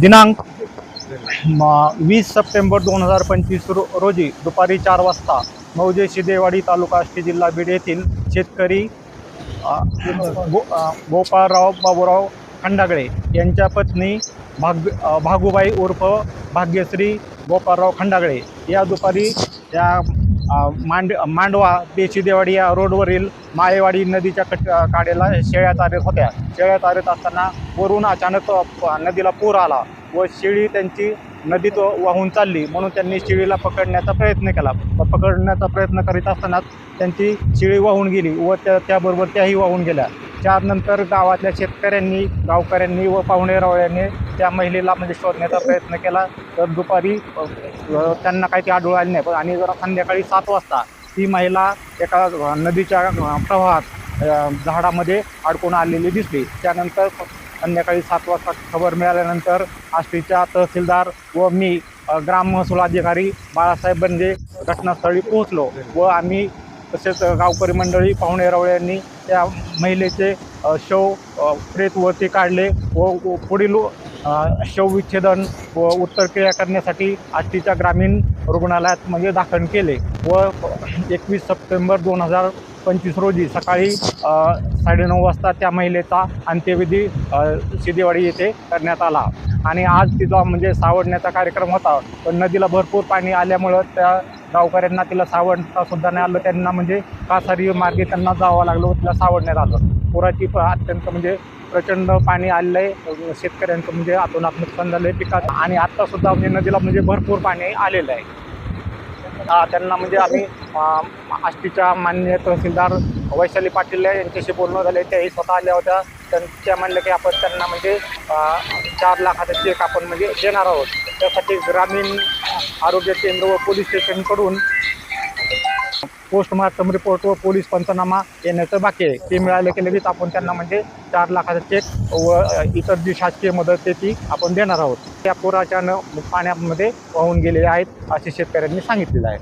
दिनांक वीस सप्टेंबर दोन हजार पंचवीस रो रोजी दुपारी चार वाजता मौजे शिदेवाडी तालुका आष्टी जिल्हा बीड येथील शेतकरी गो गोपाळराव बाबूराव खंडागळे यांच्या पत्नी भाग भागूबाई उर्फ भाग्यश्री गोपाळराव खंडागळे या दुपारी या मांड मांडवा ते या रोडवरील माळेवाडी नदीच्या कट काडेला शेळ्या तारेत होत्या. शेळ्या तारेत असताना वरून अचानक नदीला पूर आला व शेळी त्यांची नदीत वाहून चालली म्हणून त्यांनी शेळीला पकडण्याचा प्रयत्न केला. व पकडण्याचा प्रयत्न करीत असतानाच त्यांची शेळी वाहून गेली व त्या त्याबरोबर त्याही वाहून गेल्या. त्यानंतर गावातल्या शेतकऱ्यांनी गावकऱ्यांनी व पाहुणेरावळ्यांनी त्या महिलेला म्हणजे शोधण्याचा प्रयत्न केला. तर दुपारी त्यांना काही ते आढळून आले नाही. पण आणि जरा संध्याकाळी सात वाजता ती महिला एका नदीच्या प्रवाहात झाडामध्ये अडकून आलेली दिसली. त्यानंतर संध्याकाळी सात वाजता खबर मिळाल्यानंतर आष्टीच्या तहसीलदार व मी ग्राम महसूल अधिकारी बाळासाहेब बंदे घटनास्थळी पोहोचलो व आम्ही तसेच गावकरी मंडळी पाहुणेरावळे यांनी त्या महिलेचे शव अ, प्रेत वरती काढले व पुढील शवविच्छेदन व उत्तरक्रिया करण्यासाठी आष्टीच्या ग्रामीण रुग्णालयात म्हणजे दाखल केले व एकवीस सप्टेंबर दोन हजार पंचवीस रोजी सकाळी साडेनऊ वाजता त्या महिलेचा अंत्यविधी सिदेवाडी येथे करण्यात आला. आणि आज तिचा म्हणजे सावडण्याचा कार्यक्रम होता. पण नदीला भरपूर पाणी आल्यामुळं त्या गावकऱ्यांना तिला सावडता सुद्धा नाही आलं. त्यांना म्हणजे कासारी मार्गे त्यांना जावं लागलं व तिला सावडण्यात आलं. पुराची अत्यंत म्हणजे प्रचंड पाणी आलेलं आहे शेतकऱ्यांचं म्हणजे आतोनात नुकसान झालं आहे पिकात आणि आत्तासुद्धा म्हणजे नदीला म्हणजे भरपूर पाणी आलेलं आहे. त्यांना म्हणजे आम्ही आष्टीच्या मान्य तहसीलदार वैशाली पाटील यांच्याशी बोलणं झाले त्याही स्वतः आल्या होत्या. त्यांच्या म्हणलं की आपण त्यांना म्हणजे चार लाखाचा चेक आपण म्हणजे देणार आहोत. त्यासाठी ग्रामीण आरोग्य केंद्र व पोलीस स्टेशनकडून पोस्टमार्टम रिपोर्ट व पोलीस पंचनामा येण्याचं बाकी आहे. ते मिळालं की लगेच आपण त्यांना म्हणजे चार लाखाचा चेक व इतर जी शासकीय मदत आहे ती आपण देणार आहोत. त्या पुराच्या पाण्यामध्ये वाहून गेलेले आहेत असे शेतकऱ्यांनी सांगितलेलं आहे.